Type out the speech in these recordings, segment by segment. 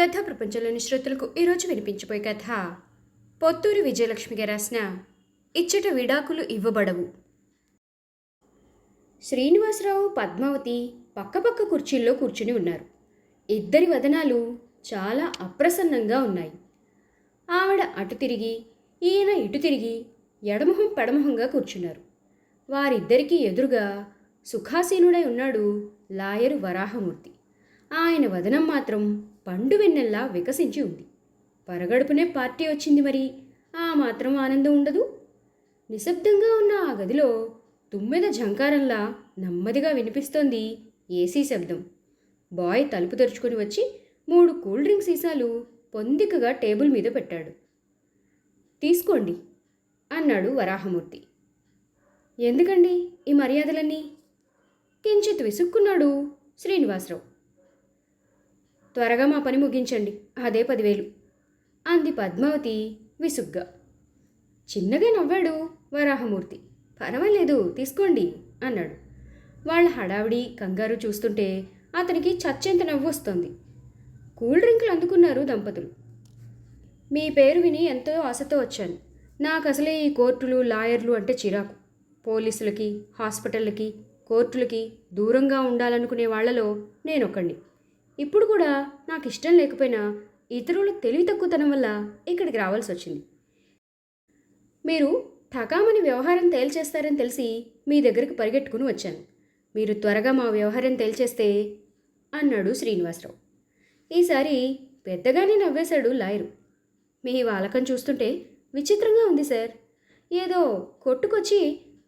కథ ప్రపంచంలోని శ్రోతలకు ఈరోజు వినిపించబోయే కథ. పొత్తూరు విజయలక్ష్మి గారు రాసిన ఇచ్చట విడాకులు ఇవ్వబడవు. శ్రీనివాసరావు పద్మావతి పక్కపక్క కుర్చీల్లో కూర్చుని ఉన్నారు. ఇద్దరి వదనాలు చాలా అప్రసన్నంగా ఉన్నాయి. ఆవిడ అటు తిరిగి ఈయన ఇటు తిరిగి ఎడమొహం పెడమొహంగా కూర్చున్నారు. వారిద్దరికీ ఎదురుగా సుఖాసీనుడై ఉన్నాడు లాయరు వరాహమూర్తి. ఆయన వదనం మాత్రం పండు వెన్నెల్లా వికసించి ఉంది. పరగడుపునే పార్టీ వచ్చింది మరి. ఆ మాత్రం ఆనందం ఉండదు. నిశ్శబ్దంగా ఉన్న ఆ గదిలో తుమ్మెద ఝంకారంలా నెమ్మదిగా వినిపిస్తోంది ఏసీ శబ్దం. బాయ్ తలుపు తెరుచుకొని వచ్చి మూడు కూల్ డ్రింక్ సీసాలు పొందికగా టేబుల్ మీద పెట్టాడు. తీసుకోండి అన్నాడు వరాహమూర్తి. ఎందుకండి ఈ మర్యాదలన్నీ? కించిత్ విసుక్కున్నాడు శ్రీనివాసరావు. త్వరగా మా పని ముగించండి. అదే పదివేలు. అంది పద్మావతి విసుగ్గా. చిన్నగా నవ్వాడు వరాహమూర్తి. పర్వాలేదు తీసుకోండి అన్నాడు. వాళ్ళ హడావిడి కంగారు చూస్తుంటే అతనికి చచ్చెంత నవ్వు వస్తుంది. కూల్ డ్రింకులు అందుకున్నారు దంపతులు. మీ పేరు విని ఎంతో ఆశతో వచ్చాను. నాకు అసలే ఈ కోర్టులు లాయర్లు అంటే చిరాకు. పోలీసులకి హాస్పిటళ్ళకి కోర్టులకి దూరంగా ఉండాలనుకునే వాళ్ళలో నేనొకండి ఇప్పుడు కూడా నాకు ఇష్టం లేకపోయినా ఇతరుల తెలివి తక్కువతనం వల్ల ఇక్కడికి రావాల్సి వచ్చింది మీరు ఠకామని వ్యవహారం తేల్చేస్తారని తెలిసి మీ దగ్గరికి పరిగెట్టుకుని వచ్చాను. మీరు త్వరగా మా వ్యవహారం తేల్చేస్తే అన్నాడు శ్రీనివాసరావు. ఈసారి పెద్దగానే నవ్వేశాడు లాయరు. మీ వాలకం చూస్తుంటే విచిత్రంగా ఉంది సార్. ఏదో కొట్టుకొచ్చి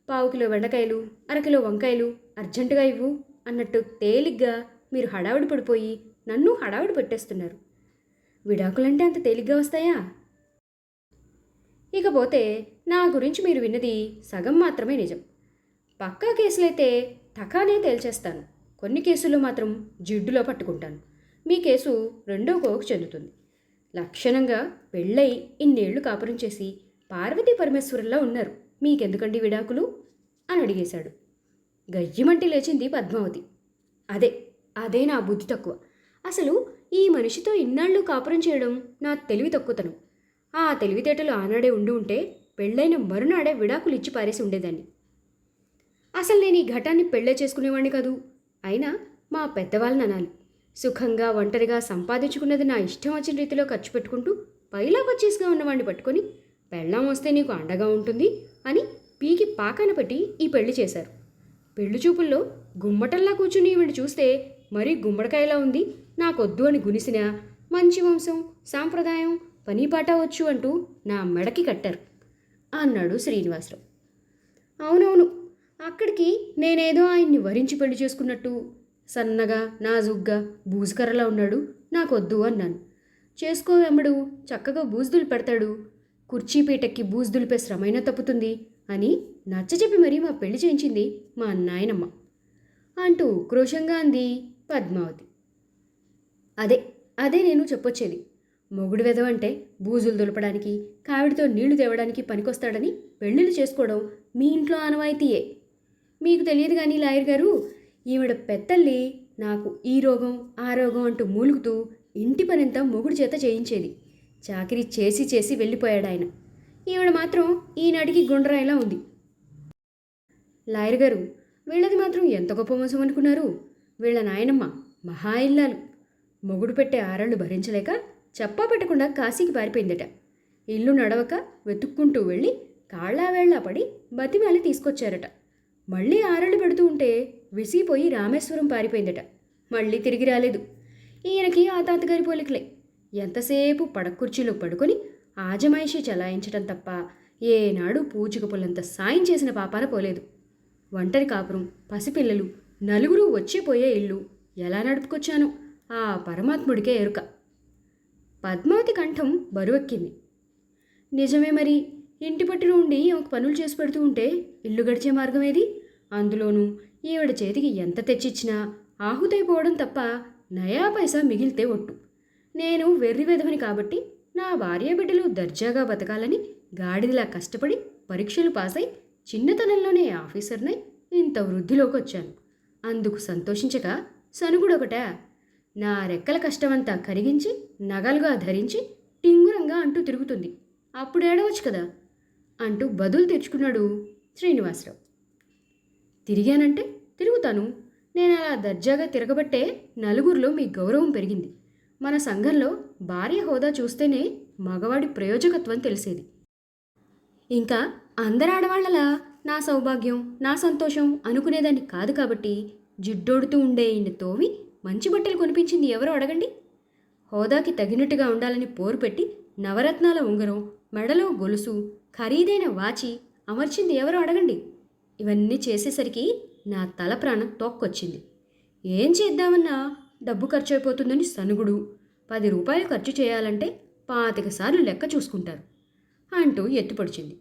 పావు కిలో బెండకాయలు అరకిలో వంకాయలు అర్జెంటుగా ఇవ్వు అన్నట్టు తేలిగ్గా మీరు హడావిడి పడిపోయి నన్ను హడావిడి పెట్టేస్తున్నారు. విడాకులంటే అంత తేలిగ్గా వస్తాయా? ఇకపోతే నా గురించి మీరు విన్నది సగం మాత్రమే నిజం. పక్కా కేసులైతే తకానే తేల్చేస్తాను. కొన్ని కేసుల్లో మాత్రం జిడ్డులో పట్టుకుంటాను. మీ కేసు రెండో కోకు చెందుతుంది. లక్షణంగా పెళ్ళై ఇన్నేళ్ళు కాపురం చేసి పార్వతీ పరమేశ్వరుల్లా ఉన్నారు. మీకెందుకండి విడాకులు? అని అడిగేశాడు. గయ్యమంటి లేచింది పద్మావతి. అదే అదే నా బుద్ధి తక్కువ. అసలు ఈ మనిషితో ఇన్నాళ్ళు కాపురం చేయడం నా తెలివి తక్కువతనం. ఆ తెలివితేటలు ఆనాడే ఉండి ఉంటే పెళ్ళైన మరునాడే విడాకులు ఇచ్చి పారేసి ఉండేదాన్ని. అసలు నేను ఈ ఘటాన్ని పెళ్ళే చేసుకునేవాడిని కాదు? అయినా మా పెద్దవాళ్ళని అనాలి. సుఖంగా ఒంటరిగా సంపాదించుకున్నది నా ఇష్టం వచ్చిన రీతిలో ఖర్చు పెట్టుకుంటూ పైలా పచ్చీస్గా ఉన్నవాడిని పట్టుకొని పెళ్ళం వస్తే నీకు అండగా ఉంటుంది అని పీకి పాకాన పెట్టి ఈ పెళ్ళి చేశారు. పెళ్ళి చూపుల్లో గుమ్మటల్లా కూర్చుని ఈవిడ చూస్తే మరీ గుమ్మడికాయలా ఉంది. నాకొద్దు అని గునిసిన మంచి వంశం సాంప్రదాయం పనీపాట వచ్చు అంటూ నా మెడకి కట్టారు అన్నాడు శ్రీనివాసరావు. అవునవును అక్కడికి నేనేదో ఆయన్ని వరించి పెళ్ళి చేసుకున్నట్టు సన్నగా నాజుగ్గా బూజుకర్రలా ఉన్నాడు. నాకొద్దు అన్నాను. చేసుకో వెమ్మడు చక్కగా బూజుదులు పెడతాడు. కుర్చీపీటకి పీటెక్కి బూజు దులిపే శ్రమైనా తప్పుతుంది అని నచ్చచెప్పి మరీ మా పెళ్ళి చేయించింది మా నాయనమ్మ అంటూ క్రోషంగా అంది. పద్మావతి. అదే అదే నేను చెప్పొచ్చేది. మొగుడు వెదవంటే బూజులు దులపడానికి కావిడితో నీళ్ళు తేవడానికి పనికొస్తాడని పెళ్ళిళ్ళు చేసుకోవడం మీ ఇంట్లో ఆనవాయితీయే. మీకు తెలియదు కానీ లాయర్ గారు ఈవిడ పెత్తల్లి నాకు ఈ రోగం ఆ రోగం అంటూ మూలుగుతూ ఇంటి పనంతా మొగుడు చేత చేయించేది. చాకరీ చేసి చేసి వెళ్ళిపోయాడు ఆయన ఈవిడ మాత్రం ఈనాటికి గుండ్రాయిలా ఉంది. లాయర్ గారు వీళ్ళది మాత్రం ఎంత గొప్ప మోసం అనుకున్నారు? వీళ్ళ నాయనమ్మ మహా ఇల్లాలు. మొగుడు పెట్టే ఆరళ్ళు భరించలేక చెప్పా పెట్టకుండా కాశీకి పారిపోయిందట. ఇల్లు నడవక వెతుక్కుంటూ వెళ్ళి కాళ్ళావేళ్ళా పడి బతిమాలి తీసుకొచ్చారట. మళ్ళీ ఆరళ్ళు పెడుతూ ఉంటే విసిగిపోయి రామేశ్వరం పారిపోయిందట. మళ్ళీ తిరిగి రాలేదు. ఈయనకి ఆ తాతగారి పోలికలే. ఎంతసేపు పడకుర్చీలో పడుకొని ఆజమాయిషి చలాయించటం తప్ప ఏనాడు పూచిక పుల్లంత సాయం చేసిన పాపాన పోలేదు. ఒంటరి కాపురం పసిపిల్లలు నలుగురు వచ్చిపోయే ఇల్లు. ఎలా నడుపుకొచ్చానో? ఆ పరమాత్ముడికే ఎరుక. పద్మావతి కంఠం బరువెక్కింది. నిజమే మరి. ఇంటి పట్టున ఉండి ఒక పనులు చేసి పెడుతూ ఉంటే ఇల్లు గడిచే మార్గం ఏది అందులోనూ ఈవిడ చేతికి ఎంత తెచ్చిచ్చినా ఆహుతైపోవడం తప్ప నయా పైసా మిగిలితే ఒట్టు. నేను వెర్రి వెధవని కాబట్టి నా భార్య బిడ్డలు దర్జాగా బతకాలని గాడిదలా కష్టపడి పరీక్షలు పాసై చిన్నతనంలోనే ఆఫీసర్నై ఇంత వృద్ధిలోకి వచ్చాను అందుకు సంతోషించక సనుగుడొకట నా రెక్కల కష్టమంతా కరిగించి నగలుగా ధరించి టింగురంగా అంటూ తిరుగుతుంది. అప్పుడు ఏడవచ్చు కదా అంటూ బదులు తెచ్చుకున్నాడు శ్రీనివాసరావు. తిరిగానంటే తిరుగుతాను. నేను అలా దర్జాగా తిరగబట్టే నలుగురిలో మీ గౌరవం పెరిగింది. మన సంఘంలో భార్య హోదా చూస్తేనే మగవాడి ప్రయోజకత్వం తెలిసేది. ఇంకా అందరు ఆడవాళ్ళలా నా సౌభాగ్యం నా సంతోషం అనుకునేదాన్ని కాదు కాబట్టి జిడ్డోడుతూ ఉండే ఈయన తోవి మంచి బట్టలు కొనిపించింది ఎవరో అడగండి. హోదాకి తగినట్టుగా ఉండాలని పోరు పెట్టి నవరత్నాల ఉంగరం మెడలో గొలుసు ఖరీదైన వాచి అమర్చింది ఎవరో అడగండి. ఇవన్నీ చేసేసరికి నా తల ప్రాణం తోక్కొచ్చింది. ఏం చేద్దామన్నా డబ్బు ఖర్చు అయిపోతుందని సనుగుడు పది రూపాయలు ఖర్చు చేయాలంటే పాతిక సార్లు లెక్క చూసుకుంటారు అంటూ ఎత్తుపడిచింది.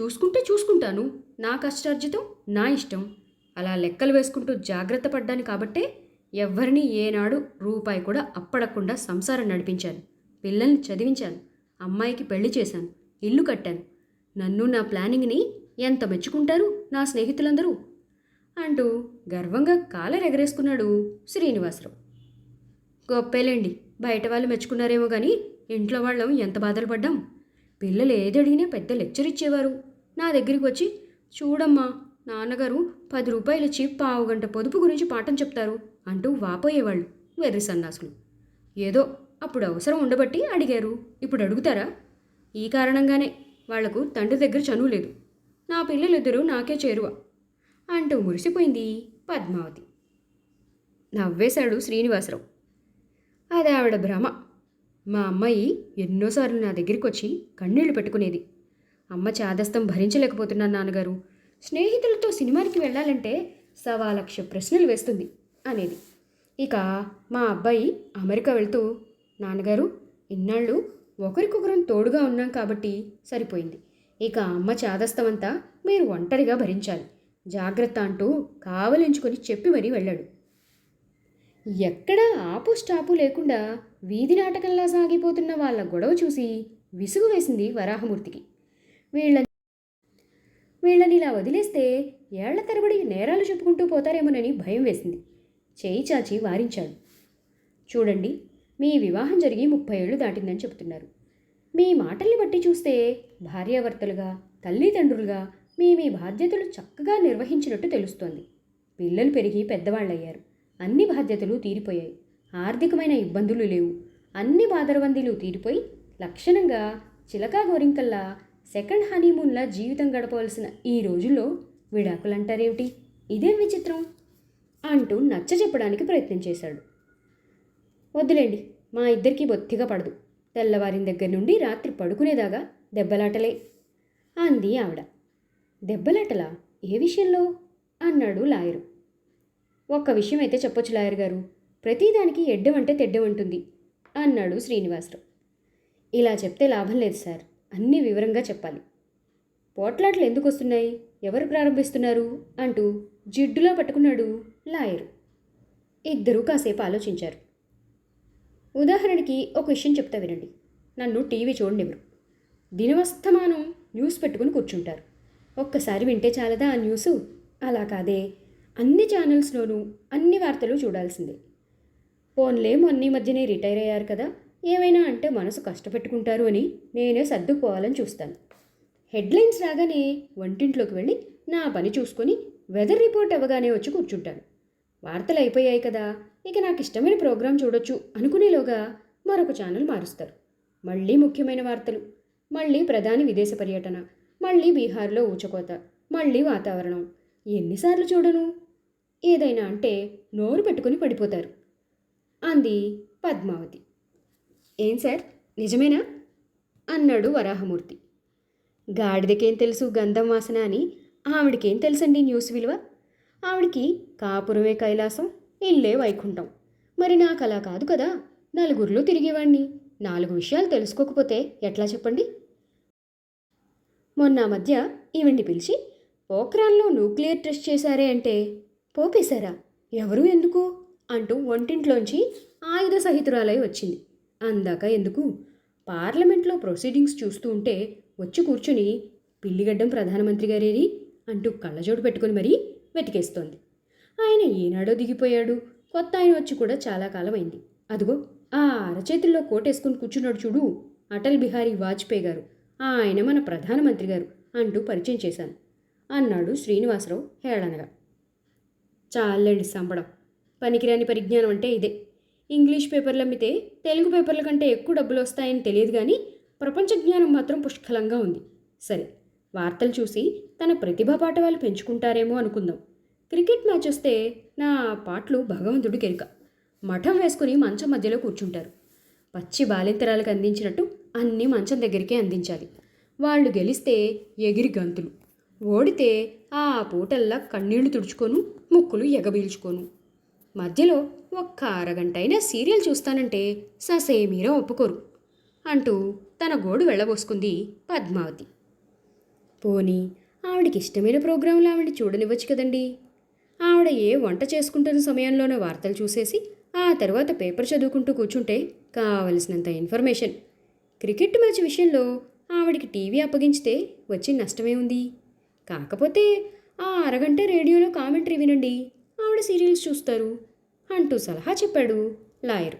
చూసుకుంటే చూసుకుంటాను. నా కష్టార్జితం నా ఇష్టం. అలా లెక్కలు వేసుకుంటూ జాగ్రత్త పడ్డాను కాబట్టే ఎవరిని ఏనాడు రూపాయి కూడా అప్పడకుండా సంసారం నడిపించాను. పిల్లల్ని చదివించాను. అమ్మాయికి పెళ్ళి చేశాను. ఇల్లు కట్టాను. నన్ను నా ప్లానింగ్ని ఎంత మెచ్చుకుంటారు నా స్నేహితులందరూ? అంటూ గర్వంగా కాలర్ ఎగరేసుకున్నాడు శ్రీనివాసరావు. గొప్పేలేండి. బయట వాళ్ళు మెచ్చుకున్నారేమో కానీ ఇంట్లో వాళ్ళం ఎంత బాధలు పడ్డాం? పిల్లలు ఏది అడిగినా పెద్ద లెక్చర్ ఇచ్చేవారు. నా దగ్గరికి వచ్చి చూడమ్మా నాన్నగారు పది రూపాయలు ఇచ్చి పావు గంట పొదుపు గురించి పాఠం చెప్తారు అంటూ వాపోయేవాళ్ళు వెర్రి సన్నాసులు. ఏదో అప్పుడు అవసరం ఉండబట్టి అడిగారు. ఇప్పుడు అడుగుతారా? ఈ కారణంగానే వాళ్ళకు తండ్రి దగ్గర చనువు లేదు. నా పిల్లలిద్దరూ నాకే చేరువ అంటూ మురిసిపోయింది పద్మావతి. నవ్వేశాడు శ్రీనివాసరావు. అది ఆవిడ భ్రమ. మా అమ్మాయి ఎన్నోసార్లు నా దగ్గరికి వచ్చి కన్నీళ్ళు పెట్టుకునేది. అమ్మ చాదస్తం భరించలేకపోతున్నాను నాన్నగారు. స్నేహితులతో సినిమాకి వెళ్ళాలంటే సవా లక్ష ప్రశ్నలు వేస్తుంది అనేది. ఇక మా అబ్బాయి అమెరికా వెళ్తూ నాన్నగారు ఇన్నాళ్ళు ఒకరికొకరం తోడుగా ఉన్నాం కాబట్టి సరిపోయింది. ఇక అమ్మ చాదస్తమంతా మీరు ఒంటరిగా భరించాలి. జాగ్రత్త అంటూ కావలించుకొని చెప్పి మరీ వెళ్ళాడు. ఎక్కడా ఆపు స్టాపు లేకుండా వీధి నాటకంలా సాగిపోతున్న వాళ్ళ గొడవ చూసి విసుగు వేసింది వరాహమూర్తికి. వీళ్ళ వీళ్ళని ఇలా వదిలేస్తే ఏళ్ళ తరబడి నేరాలు చెప్పుకుంటూ పోతారేమోనని భయం వేసింది. చేయి చాచి వారించాడు. చూడండి మీ వివాహం జరిగి ముప్పై ఏళ్ళు దాటిందని చెబుతున్నారు. మీ మాటల్ని బట్టి చూస్తే భార్యాభర్తలుగా తల్లిదండ్రులుగా మీ మీ బాధ్యతలు చక్కగా నిర్వహించినట్టు తెలుస్తోంది. పిల్లలు పెరిగి పెద్దవాళ్ళయ్యారు. అన్ని బాధ్యతలు తీరిపోయాయి. ఆర్థికమైన ఇబ్బందులు లేవు. అన్ని బాదరబందీలు తీరిపోయి లక్షణంగా చిలకా గోరింకల్లా సెకండ్ హనీమూన్లా జీవితం గడపవలసిన ఈ రోజుల్లో విడాకులంటారేమిటి? ఇదేం విచిత్రం? అంటూ నచ్చ చెప్పడానికి ప్రయత్నం చేశాడు. వద్దులేండి మా ఇద్దరికీ బొత్తిగా పడదు. తెల్లవారిన దగ్గర నుండి రాత్రి పడుకునేదాగా దెబ్బలాటలే అంది ఆవిడ. దెబ్బలాటలా? ఏ విషయంలో? అన్నాడు లాయరు. ఒక్క విషయం అయితే చెప్పొచ్చు లాయర్ గారు. ప్రతిదానికి ఎడ్డం అంటే తెడ్డం ఉంటుంది అన్నాడు శ్రీనివాసరావు. ఇలా చెప్తే లాభం లేదు సార్ అన్నీ వివరంగా చెప్పాలి. పోట్లాట్లు ఎందుకు వస్తున్నాయి? ఎవరు ప్రారంభిస్తున్నారు? అంటూ జిడ్డులో పట్టుకున్నాడు లాయరు. ఇద్దరూ కాసేపు ఆలోచించారు. ఉదాహరణకి ఒక విషయం చెప్తా వినండి. నన్ను టీవీ చూడనివ్వరు. దినవస్తమానం న్యూస్ పెట్టుకుని కూర్చుంటారు. ఒక్కసారి వింటే చాలదా ఆ న్యూస్? అలా కాదే. అన్ని ఛానల్స్లోనూ అన్ని వార్తలు చూడాల్సిందే. ఫోన్లే మొన్న ఈ మధ్యనే రిటైర్ అయ్యారు కదా. ఏమైనా అంటే మనసు కష్టపెట్టుకుంటారు అని నేనే సర్దుకోవాలని చూస్తాను. హెడ్లైన్స్ రాగానే వంటింట్లోకి వెళ్ళి నా పని చూసుకొని వెదర్ రిపోర్ట్ అవ్వగానే వచ్చి కూర్చుంటాను. వార్తలు అయిపోయాయి కదా. ఇక నాకు ఇష్టమైన ప్రోగ్రాం చూడొచ్చు అనుకునేలోగా మరొక ఛానల్ మారుస్తారు. మళ్ళీ ముఖ్యమైన వార్తలు. మళ్ళీ ప్రధాని విదేశ పర్యటన. మళ్ళీ బీహార్లో ఊచకోత. మళ్ళీ వాతావరణం. ఎన్నిసార్లు చూడను? ఏదైనా అంటే నోరు పెట్టుకుని పడిపోతారు. అంది పద్మావతి. ఏం సార్? నిజమేనా? అన్నాడు వరాహమూర్తి. గాడిదకేం తెలుసు గంధం వాసన అని? ఆవిడకేం తెలుసండి న్యూస్ విలువ? ఆవిడికి కాపురమే కైలాసం ఇల్లే వైకుంఠం. మరి నాకు అలా కాదు కదా? నలుగురిలో తిరిగేవాణ్ణి. నాలుగు విషయాలు తెలుసుకోకపోతే ఎట్లా చెప్పండి? మొన్న మధ్య ఈవిడ్ని పిలిచి పోఖ్రాన్లో న్యూక్లియర్ టెస్ట్ చేశారే అంటే పోపేశారా? ఎవరు ఎందుకు? అంటూ వంటింట్లోంచి ఆయుధ సహితురాలై వచ్చింది. అందాక ఎందుకు? పార్లమెంట్లో ప్రొసీడింగ్స్ చూస్తూ ఉంటే వచ్చి కూర్చుని పిల్లిగడ్డం ప్రధానమంత్రి గారేరి? అంటూ కళ్ళజోడు పెట్టుకుని మరీ వెతికేస్తోంది. ఆయన ఏనాడో దిగిపోయాడు. కొత్త ఆయన వచ్చి కూడా చాలా కాలం అయింది అదిగో ఆ అరచేతుల్లో కోటేసుకుని కూర్చున్నాడు చూడు అటల్ బిహారీ వాజ్పేయి గారు. ఆయన మన ప్రధానమంత్రి గారు అంటూ పరిచయం చేశాను. అన్నాడు శ్రీనివాసరావు హేళనగా. చాలండి సంబడం. పనికిరాని పరిజ్ఞానం అంటే ఇదే. ఇంగ్లీష్ పేపర్లు అమ్మితే తెలుగు పేపర్ల కంటే ఎక్కువ డబ్బులు వస్తాయని తెలియదు కానీ ప్రపంచ జ్ఞానం మాత్రం పుష్కలంగా ఉంది. సరే వార్తలు చూసి తన ప్రతిభా పాఠవాలు పెంచుకుంటారేమో అనుకుందాం. క్రికెట్ మ్యాచ్ వస్తే నా పాటలు భగవంతుడు కెరిక. మఠం వేసుకుని మంచం మధ్యలో కూర్చుంటారు. పచ్చి బాలింతరాలకు అందించినట్టు అన్నీ మంచం దగ్గరికే అందించాలి. వాళ్ళు గెలిస్తే ఎగిరి గంతులు. ఓడితే ఆ పూటల్లా కన్నీళ్ళు తుడుచుకోను ముక్కులు ఎగబీల్చుకోను. మధ్యలో ఒక్క అరగంట అయినా సీరియల్ చూస్తానంటే ససేమీరా ఒప్పుకోరు అంటూ తన గోడు వెళ్ళబోసుకుంది పద్మావతి. పోనీ ఆవిడకి ఇష్టమైన ప్రోగ్రాంలు ఆవిడ చూడనివ్వచ్చు కదండి? ఆవిడ ఏ వంట చేసుకుంటున్న సమయంలోనే వార్తలు చూసేసి ఆ తర్వాత పేపర్ చదువుకుంటూ కూర్చుంటే కావలసినంత ఇన్ఫర్మేషన్. క్రికెట్ మ్యాచ్ విషయంలో ఆవిడికి టీవీ అప్పగించితే వచ్చి నష్టమే ఉంది. కాకపోతే ఆ అరగంట రేడియోలో కామెంటరీ వినండి. ఎప్పుడు సీరియల్స్ చూస్తారు? అంటూ సలహా చెప్పాడు లాయర్.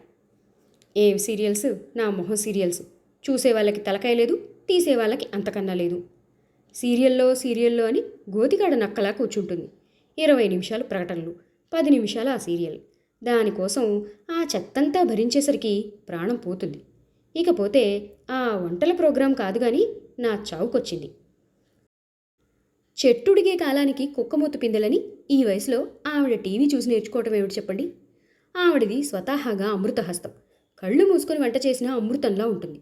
ఏం సీరియల్స్? నా మొహం సీరియల్స్. చూసే వాళ్ళకి తలకాయ లేదు తీసే వాళ్ళకి అంతకన్నా లేదు. సీరియల్లో సీరియల్లో అని గోతిగాడ నక్కలా కూర్చుంటుంది. ఇరవై నిమిషాలు ప్రకటనలు పది నిమిషాలు ఆ సీరియల్. దానికోసం ఆ చెత్తంతా భరించేసరికి ప్రాణం పోతుంది. ఇకపోతే ఆ వంటల ప్రోగ్రాం కాదు కానీ నా చావుకొచ్చింది. చెట్టుడిగే కాలానికి కుక్కమూతు పిందెలని ఈ వయసులో ఆవిడ టీవీ చూసి నేర్చుకోవటం ఏమిటి చెప్పండి? ఆవిడది స్వతహాగా అమృతహస్తం. కళ్ళు మూసుకొని వంట చేసినా అమృతంలా ఉంటుంది.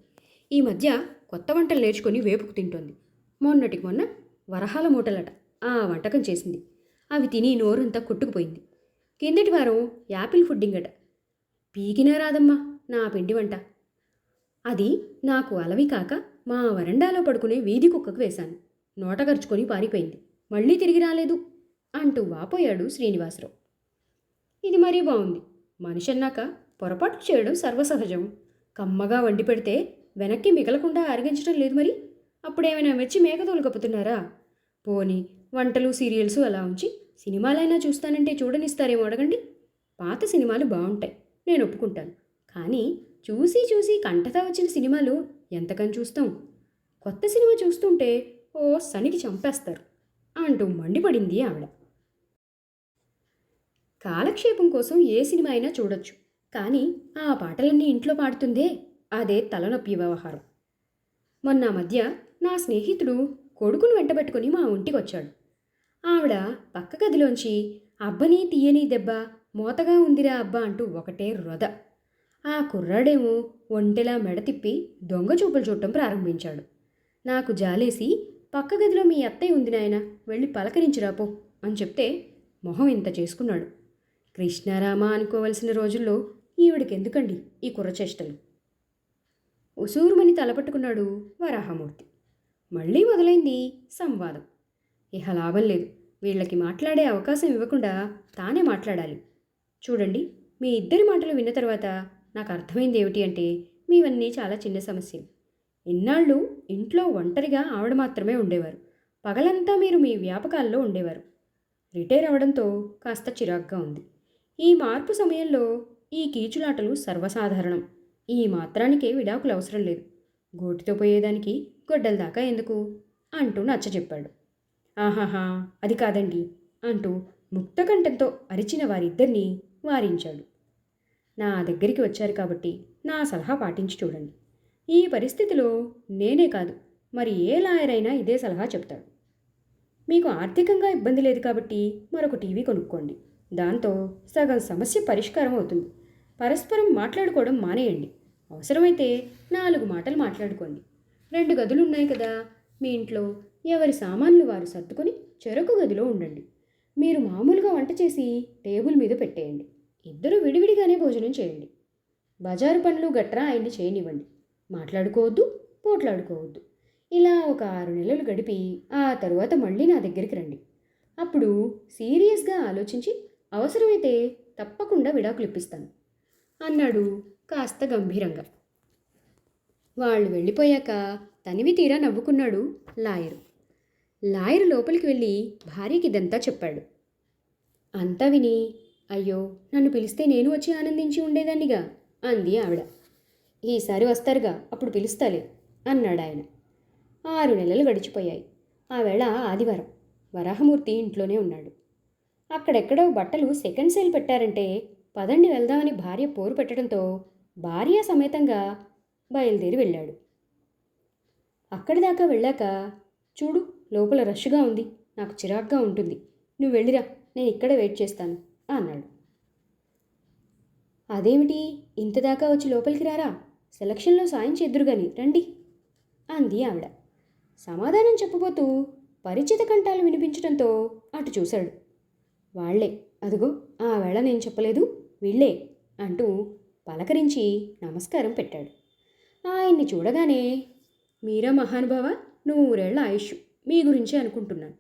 ఈ మధ్య కొత్త వంటలు నేర్చుకొని వేపుకు తింటోంది. మొన్నటికి మొన్న వరహాల మూటలట ఆ వంటకం చేసింది. అవి తిని నోరంతా కొట్టుకుపోయింది. కిందటి వారం యాపిల్ ఫుడ్డింగ్ అట పీకినా రాదమ్మా నా పిండి వంట. అది నాకు అలవి కాక మా వరండాలో పడుకునే వీధి కుక్కకు వేశాను. నోటగరుచుకొని పారిపోయింది. మళ్ళీ తిరిగి రాలేదు అంటూ వాపోయాడు శ్రీనివాసరావు. ఇది మరీ బాగుంది మనిషి అన్నాక పొరపాట్లు చేయడం సర్వసహజం. కమ్మగా వండి పెడితే వెనక్కి మిగలకుండా అరిగించడం లేదు మరి. అప్పుడేమైనా మెచ్చి మేకతోలు కప్పుతున్నారా పోనీ వంటలు సీరియల్స్ అలా ఉంచి సినిమాలైనా చూస్తానంటే చూడనిస్తారేమో అడగండి. పాత సినిమాలు బాగుంటాయి నేను ఒప్పుకుంటాను. కానీ చూసి చూసి కంటతా వచ్చిన సినిమాలు ఎంతకని చూస్తాం? కొత్త సినిమా చూస్తుంటే ఓ సనికి చంపేస్తారు అంటూ మండిపడింది ఆవిడ. కాలక్షేపం కోసం ఏ సినిమా అయినా చూడొచ్చు కానీ ఆ పాటలన్నీ ఇంట్లో పాడుతుందే అదే తలనొప్పి వ్యవహారం. మొన్న మధ్య నా స్నేహితుడు కొడుకును వెంటబెట్టుకుని మా ఒంటికి వచ్చాడు ఆవిడ పక్క గదిలోంచి అబ్బని తీయని దెబ్బ మోతగా ఉందిరా అబ్బా అంటూ ఒకటే రొద. ఆ కుర్రాడేమో ఒంటెలా మెడ తిప్పి దొంగ చూపులు చూడటం ప్రారంభించాడు. నాకు జాలేసి పక్క గదిలో మీ అత్తయ్య ఉంది నాయన వెళ్ళి పలకరించిరాపో అని చెప్తే మొహం ఇంత చేసుకున్నాడు. కృష్ణారామ అనుకోవలసిన రోజుల్లో ఈవిడికెందుకండి ఈ కుర్రచేష్టలు ఉసూరుమని తలపట్టుకున్నాడు వరాహమూర్తి. మళ్ళీ మొదలైంది సంవాదం. ఇహ లాభం లేదు. వీళ్ళకి మాట్లాడే అవకాశం ఇవ్వకుండా తానే మాట్లాడాలి. చూడండి మీ ఇద్దరి మాటలు విన్న తర్వాత నాకు అర్థమైంది ఏమిటి అంటే మీవన్నీ చాలా చిన్న సమస్యలు. ఇన్నాళ్ళు ఇంట్లో ఒంటరిగా ఆవిడ మాత్రమే ఉండేవారు. పగలంతా మీరు మీ వ్యాపకాల్లో ఉండేవారు. రిటైర్ అవ్వడంతో కాస్త చిరాగ్గా ఉంది. ఈ మార్పు సమయంలో ఈ కీచులాటలు సర్వసాధారణం. ఈ మాత్రానికే విడాకులు అవసరం లేదు. గోటితో పోయేదానికి గొడ్డల దాకా ఎందుకు? అంటూ నచ్చ చెప్పాడు. ఆహాహా అది కాదండి అంటూ ముక్తకంఠంతో అరిచిన వారిద్దరినీ వారించాడు. నా దగ్గరికి వచ్చారు కాబట్టి నా సలహా పాటించి చూడండి. ఈ పరిస్థితిలో నేనే కాదు. మరి ఏ లాయర్ అయినా ఇదే సలహా చెప్తాడు. మీకు ఆర్థికంగా ఇబ్బంది లేదు కాబట్టి మరొక టీవీ కొనుక్కోండి. దాంతో సగం సమస్య పరిష్కారం అవుతుంది. పరస్పరం మాట్లాడుకోవడం మానేయండి. అవసరమైతే నాలుగు మాటలు మాట్లాడుకోండి. రెండు గదులు ఉన్నాయి కదా. మీ ఇంట్లో ఎవరి సామాన్లు వారు సర్దుకొని చెరకు గదిలో ఉండండి. మీరు మామూలుగా వంట చేసి టేబుల్ మీద పెట్టేయండి. ఇద్దరు విడివిడిగానే భోజనం చేయండి. బజారు పనులు గట్రా ఆయన్ని చేయనివ్వండి. మాట్లాడుకోవద్దు పోట్లాడుకోవద్దు. ఇలా ఒక ఆరు నెలలు గడిపి ఆ తరువాత మళ్ళీ నా దగ్గరికి రండి. అప్పుడు సీరియస్గా ఆలోచించి అవసరమైతే తప్పకుండా విడాకులు ఇప్పిస్తాను అన్నాడు కాస్త గంభీరంగా. వాళ్ళు వెళ్ళిపోయాక తనివి తీరా నవ్వుకున్నాడు లాయరు. లాయరు లోపలికి వెళ్ళి భార్యకి ఇదంతా చెప్పాడు. అంతా విని అయ్యో నన్ను పిలిస్తే నేను వచ్చి ఆనందించి ఉండేదాన్నిగా అంది ఆవిడ. ఈసారి వస్తారుగా అప్పుడు పిలుస్తాలే అన్నాడు ఆయన ఆరు నెలలు గడిచిపోయాయి. ఆ వేళ ఆదివారం వరాహమూర్తి ఇంట్లోనే ఉన్నాడు. అక్కడెక్కడో బట్టలు సెకండ్ సేల్ పెట్టారంటే పదండి వెళ్దామని భార్య పోరు పెట్టడంతో భార్య సమేతంగా బయలుదేరి వెళ్ళాడు. అక్కడి దాకా వెళ్ళాక చూడు లోపల రష్గా ఉంది నాకు చిరాగ్గా ఉంటుంది. నువ్వు వెళ్ళిరా నేను ఇక్కడే వెయిట్ చేస్తాను అన్నాడు. అదేమిటి ఇంతదాకా వచ్చి లోపలికి రారా? సెలక్షన్లో సాయం చేద్దురు గాని రండి అంది ఆవిడ. సమాధానం చెప్పబోతూ పరిచిత కంఠాలు వినిపించడంతో అటు చూశాడు. వాళ్ళే అదిగో ఆ వేళ నేను చెప్పలేదు వీళ్ళే అంటూ పలకరించి నమస్కారం పెట్టాడు. ఆయన్ని చూడగానే మీరా మహానుభావ నూరేళ్ళ ఆయుష్ మీ గురించే అనుకుంటున్నాను.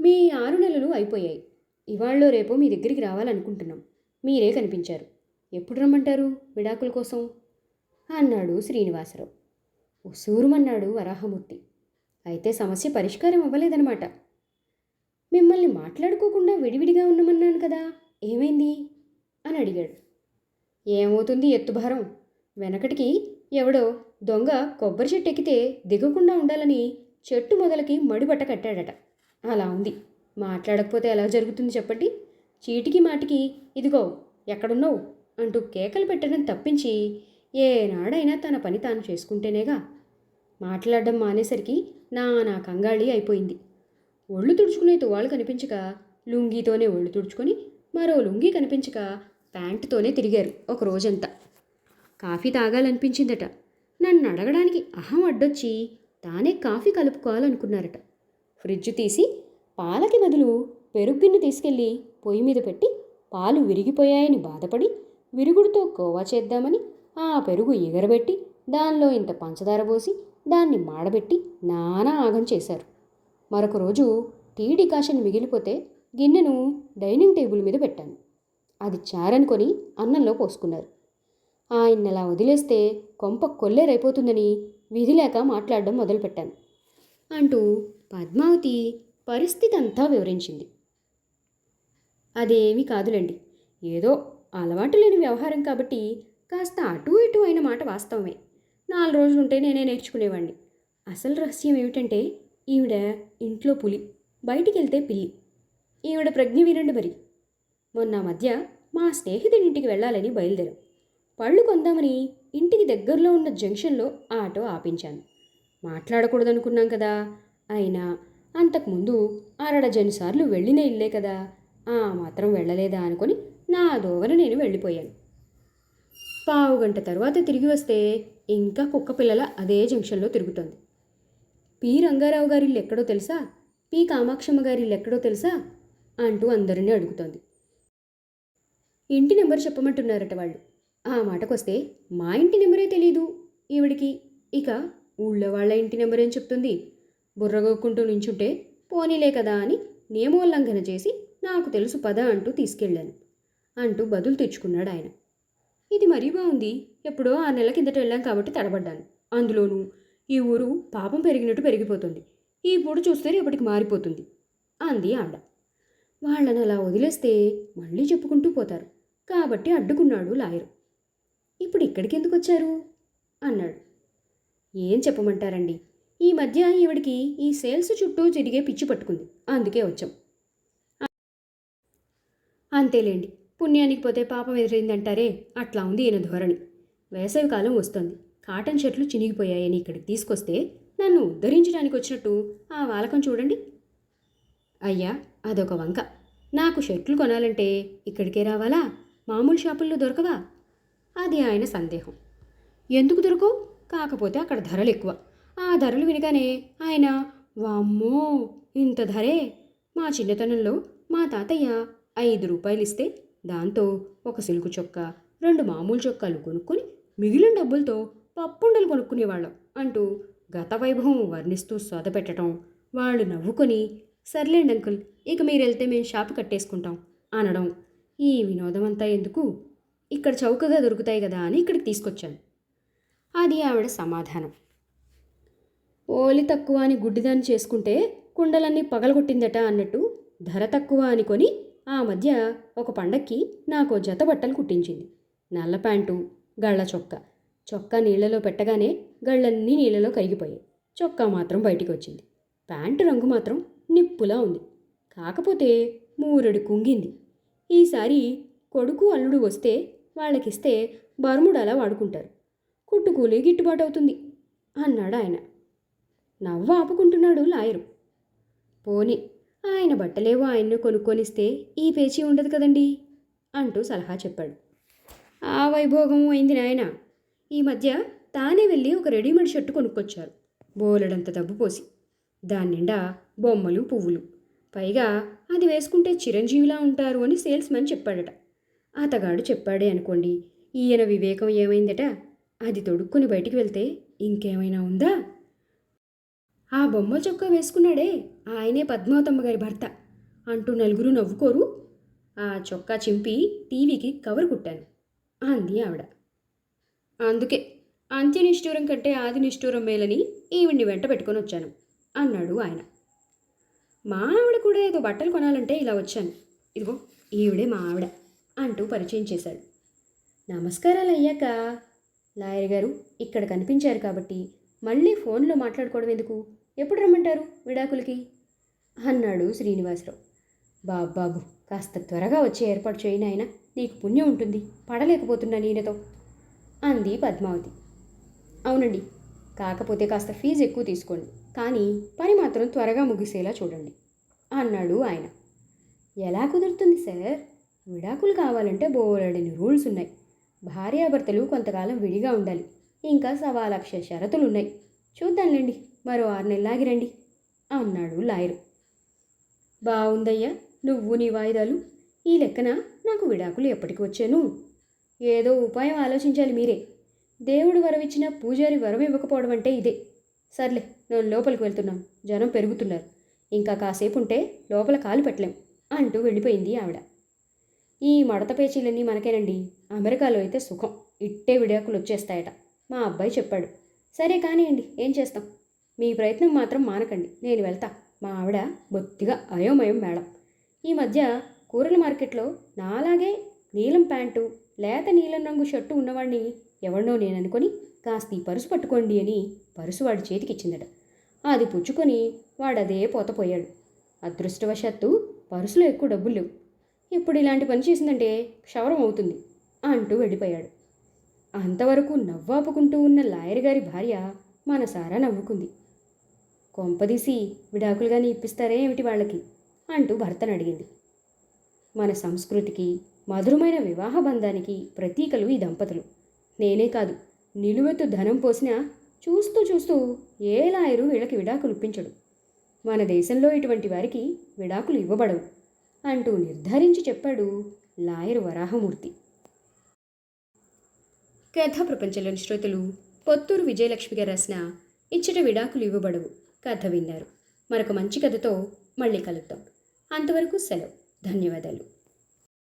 మీ ఆరు నెలలు అయిపోయాయి. ఇవాళ్ళో రేపో మీ దగ్గరికి రావాలనుకుంటున్నాం. మీరే కనిపించారు. ఎప్పుడు రమ్మంటారు విడాకుల కోసం? అన్నాడు శ్రీనివాసరావు. ఉసూరుమన్నాడు వరాహమూర్తి. అయితే సమస్య పరిష్కారం అవ్వలేదన్నమాట. మిమ్మల్ని మాట్లాడుకోకుండా విడివిడిగా ఉండమన్నాను కదా ఏమైంది? అని అడిగాడు. ఏమవుతుంది ఎత్తుభారం వెనకటికి ఎవడో దొంగ కొబ్బరి చెట్టు ఎక్కితే దిగకుండా ఉండాలని చెట్టు మొదలకి మడిబట్ట కట్టాడట. అలా ఉంది. మాట్లాడకపోతే ఎలా జరుగుతుంది చెప్పండి? చీటికి మాటికి ఇదిగో ఎక్కడున్నావు? అంటూ కేకలు పెట్టడం తప్పించి ఏనాడైనా తన పని తాను చేసుకుంటేనేగా. మాట్లాడడం మానేసరికి నా నా కంగాళి అయిపోయింది. ఒళ్ళు తుడుచుకునే తువాళ్ళు కనిపించక లుంగీతోనే ఒళ్ళు తుడుచుకొని మరో లుంగీ కనిపించక ప్యాంటుతోనే తిరిగారు ఒక రోజంతా. కాఫీ తాగాలనిపించిందట. నన్ను అడగడానికి అహం అడ్డొచ్చి తానే కాఫీ కలుపుకోవాలనుకున్నారట. ఫ్రిడ్జ్ తీసి పాలకి బదులు పెరుగుగిన్ను తీసుకెళ్ళి పొయ్యి మీద పెట్టి పాలు విరిగిపోయాయని బాధపడి విరుగుడుతో కోవా చేద్దామని ఆ పెరుగు ఎగరబెట్టి దానిలో ఇంత పంచదార పోసి దాన్ని మాడబెట్టి నానా ఆగం చేశారు. మరొక రోజు టీ డికాషన్ మిగిలిపోతే గిన్నెను డైనింగ్ టేబుల్ మీద పెట్టాను. అది చారనుకొని అన్నంలో పోసుకున్నారు. ఆయన్ని అలా వదిలేస్తే కొంప కొల్లేరైపోతుందని విధి లేక మాట్లాడడం మొదలుపెట్టాను అంటూ పద్మావతి పరిస్థితి అంతా వివరించింది. అదేమీ కాదులేండి ఏదో అలవాటు లేని వ్యవహారం కాబట్టి కాస్త అటు ఇటు అయిన మాట వాస్తవమే. నాలుగు రోజులు ఉంటే నేనే నేర్చుకునేవాడిని అసలు రహస్యం ఏమిటంటే ఈవిడ ఇంట్లో పులి బయటికి వెళ్తే పిల్లి. ఈవిడ ప్రజ్ఞ వినండి మరి. మొన్న మధ్య మా స్నేహితుడి ఇంటికి వెళ్ళాలని బయలుదేరాం. పళ్ళు కొందామని ఇంటికి దగ్గరలో ఉన్న జంక్షన్లో ఆటో ఆపించాను. మాట్లాడకూడదనుకున్నాం కదా. అయినా అంతకుముందు అరడజను సార్లు వెళ్ళిన ఇల్లే కదా. ఆ మాత్రం వెళ్ళలేదా అనుకొని నా దోవన నేను వెళ్ళిపోయాను. పావు గంట తర్వాత తిరిగి వస్తే ఇంకా కుక్క పిల్లల అదే జంక్షన్లో తిరుగుతోంది. పి. రంగారావు గారి ఇల్లు ఎక్కడో తెలుసా? పి. కామాక్షమ్మ గారి ఇల్లు ఎక్కడో తెలుసా? అంటూ అందరినీ అడుగుతోంది. ఇంటి నెంబర్ చెప్పమంటున్నారట వాళ్ళు. ఆ మాటకొస్తే మా ఇంటి నెంబరే తెలీదు ఈవిడికి. ఇక ఊళ్ళో వాళ్ళ ఇంటి నెంబర్ ఏం చెప్తుంది? బుర్రగొక్కుంటూ నించుంటే పోనీలే కదా అని నియమోల్లంఘన చేసి నాకు తెలుసు పద అంటూ తీసుకెళ్ళాను. అంటూ బదులు తెచ్చుకున్నాడు ఆయన ఇది మరీ బాగుంది. ఎప్పుడో ఆ నెల కిందట వెళ్ళాం కాబట్టి తడబడ్డాను. అందులోనూ ఈ ఊరు పాపం పెరిగినట్టు పెరిగిపోతుంది. ఈ పూట చూస్తే రేపటికి మారిపోతుంది అంది ఆవిడ. వాళ్ళని అలా వదిలేస్తే మళ్ళీ చెప్పుకుంటూ పోతారు. కాబట్టి అడ్డుకున్నాడు లాయరు. ఇప్పుడు ఇక్కడికి ఎందుకు వచ్చారు? అన్నాడు. ఏం చెప్పమంటారండి? ఈ మధ్య ఈవిడికి ఈ సేల్స్ చుట్టూ తిరిగే పిచ్చి పట్టుకుంది. అందుకే వచ్చాం. అంతేలేండి. పుణ్యానికి పోతే పాపం ఎదురైందంటారే. అట్లా ఉంది ఈయన ధోరణి. వేసవి కాలం వస్తుంది. కాటన్ షర్ట్లు చినిగిపోయాయని ఇక్కడికి తీసుకొస్తే నన్ను ఉద్ధరించడానికి వచ్చినట్టు. ఆ వాలకం చూడండి. అయ్యా అదొక వంక. నాకు షర్ట్లు కొనాలంటే ఇక్కడికే రావాలా? మామూలు షాపుల్లో దొరకవా? అది ఆయన సందేహం. ఎందుకు దొరకవు? కాకపోతే అక్కడ ధరలు ఎక్కువ. ఆ ధరలు వినగానే ఆయన వామ్మో ఇంత ధరే! మా చిన్నతనంలో మా తాతయ్య ఐదు రూపాయలు ఇస్తే దాంతో ఒక సిల్కు చొక్కా రెండు మామూలు చొక్కాలు కొనుక్కొని మిగిలిన డబ్బులతో పప్పుండలు కొనుక్కునేవాళ్ళం అంటూ గత వైభవం వర్ణిస్తూ సోద పెట్టడం వాళ్ళు నవ్వుకొని సర్లేండి అంకుల్ ఇక మీరు వెళ్తే మేము షాపు కట్టేసుకుంటాం అనడం. ఈ వినోదం అంతా ఎందుకు? ఇక్కడ చౌకగా దొరుకుతాయి కదా అని ఇక్కడికి తీసుకొచ్చాను. అది ఆవిడ సమాధానం. ఓలి తక్కువ అని గుడ్డిదాన్ని చేసుకుంటే కుండలన్నీ పగలగొట్టిందట అన్నట్టు ధర తక్కువ అని కొని ఆ మధ్య ఒక పండక్కి నాకు జత బట్టలు కుట్టించింది. నల్ల ప్యాంటు గళ్ళ చొక్కా. చొక్కా నీళ్ళలో పెట్టగానే గళ్ళన్నీ నీళ్ళలో కరిగిపోయాయి. చొక్కా మాత్రం బయటికి వచ్చింది ప్యాంటు రంగు మాత్రం నిప్పులా ఉంది. కాకపోతే మూరెడు కుంగింది. ఈసారి కొడుకు అల్లుడు వస్తే వాళ్ళకిస్తే బర్ముడాలా వాడుకుంటారు. కుట్టుకూలి గిట్టుబాటు అవుతుంది అన్నాడు ఆయన నవ్వు ఆపుకుంటున్నాడు లాయరు. పోనీ ఆయన బట్టలేవో ఆయన్ను కొనుక్కొనిస్తే ఈ పేచీ ఉండదు కదండి అంటూ సలహా చెప్పాడు. ఆ వైభోగం అయింది నాయన. ఈ మధ్య తానే వెళ్ళి ఒక రెడీమేడ్ షర్టు కొనుక్కొచ్చారు. బోలెడంత డబ్బు పోసి. దాని నిండా బొమ్మలు పువ్వులు. పైగా అది వేసుకుంటే చిరంజీవిలా ఉంటారు అని సేల్స్ మ్యాన్ చెప్పాడట. అతగాడు చెప్పాడే అనుకోండి ఈయన వివేకం ఏమైందట? అది తొడుక్కుని బయటికి వెళ్తే ఇంకేమైనా ఉందా? ఆ బొమ్మ చొక్కా వేసుకున్నాడే ఆయనే పద్మావతమ్మ గారి భర్త అంటూ నలుగురు నవ్వుకోరు. ఆ చొక్కా చింపి టీవీకి కవర్ కుట్టాను అంది ఆవిడ. అందుకే అంత్య నిష్ఠూరం కంటే ఆది నిష్ఠూరం మేలని ఈవిడ్ని వెంట పెట్టుకొని వచ్చాను అన్నాడు ఆయన. మా ఆవిడ కూడా ఏదో బట్టలు కొనాలంటే ఇలా వచ్చాను. ఇదిగో ఈవిడే మా ఆవిడ అంటూ పరిచయం చేశాడు. నమస్కారాలు అయ్యాక లాయర్ గారు ఇక్కడ కనిపించారు కాబట్టి మళ్ళీ ఫోన్లో మాట్లాడుకోవడం ఎందుకు? ఎప్పుడు రమ్మంటారు విడాకులకి? అన్నాడు శ్రీనివాసరావు. బాబు బాబు కాస్త త్వరగా వచ్చే ఏర్పాటు చేయను ఆయన నీకు పుణ్యం ఉంటుంది పడలేకపోతున్నా నేనతో అంది పద్మావతి. అవునండి కాకపోతే కాస్త ఫీజు ఎక్కువ తీసుకోండి కానీ పని మాత్రం త్వరగా ముగిసేలా చూడండి అన్నాడు ఆయన. ఎలా కుదురుతుంది సార్? విడాకులు కావాలంటే బోలెడని రూల్స్ ఉన్నాయి. భార్యాభర్తలు కొంతకాలం విడిగా ఉండాలి ఇంకా సవా లక్ష షరతులు ఉన్నాయి. చూద్దాంలేండి. మరో ఆరు నెలలాగి రండి అన్నాడు లాయరు. బాగుందయ్యా నువ్వు నీ వాయిదాలు ఈ లెక్కన నాకు విడాకులు ఎప్పటికి వచ్చాను? ఏదో ఉపాయం ఆలోచించాలి మీరే. దేవుడు వరవిచ్చిన పూజారి వరం ఇవ్వకపోవడం అంటే ఇదే. సర్లే నేను లోపలికి వెళ్తున్నాను. జనం పెరుగుతున్నారు. ఇంకా కాసేపు ఉంటే లోపల కాలు పెట్టలేం అంటూ వెళ్ళిపోయింది ఆవిడ. ఈ మడత పేచీలన్నీ మనకేనండి. అమెరికాలో అయితే సుఖం. ఇట్టే విడాకులు వచ్చేస్తాయట మా అబ్బాయి చెప్పాడు. సరే కానివ్వండి ఏం చేస్తాం? మీ ప్రయత్నం మాత్రం మానకండి. నేను వెళ్తా. మా ఆవిడ బొత్తిగా అయోమయం మేడం. ఈ మధ్య కూరల మార్కెట్లో నాలాగే నీలం ప్యాంటు లేత నీలం రంగు షర్టు ఉన్నవాడిని ఎవరినో నేను అనుకొని కాస్త ఈ పరుసు పట్టుకోండి అని పరుసు వాడి చేతికిచ్చిందట అది పుచ్చుకొని వాడదే పోతపోయాడు అదృష్టవశాత్తు పరుసులో ఎక్కువ డబ్బులు లేవు. ఇప్పుడు ఇలాంటి పని చేసిందంటే క్షవరం అవుతుంది అంటూ వెళ్ళిపోయాడు. అంతవరకు నవ్వాపుకుంటూ ఉన్న లాయర్ గారి భార్య మనసారా నవ్వుకుంది. కొంపదీసి విడాకులుగానే ఇప్పిస్తారే ఏమిటి వాళ్ళకి? అంటూ భర్తను అడిగింది మన సంస్కృతికి మధురమైన వివాహ బంధానికి ప్రతీకలు ఈ దంపతులు. నేనే కాదు నిలువెత్తు ధనం పోసినా చూస్తూ చూస్తూ ఏ లాయరు వీళ్ళకి విడాకులు ఇప్పించడు. మన దేశంలో ఇటువంటి వారికి విడాకులు ఇవ్వబడవు అంటూ నిర్ధారించి చెప్పాడు లాయరు వరాహమూర్తి. కథా ప్రపంచంలోని శ్రోతలు పొత్తూరు విజయలక్ష్మి గారు రాసిన ఇచ్చట విడాకులు ఇవ్వబడవు. కథ విన్నారు. మరొక మంచి కథతో మళ్ళీ కలుద్దాం. అంతవరకు సెలవు. ధన్యవాదాలు.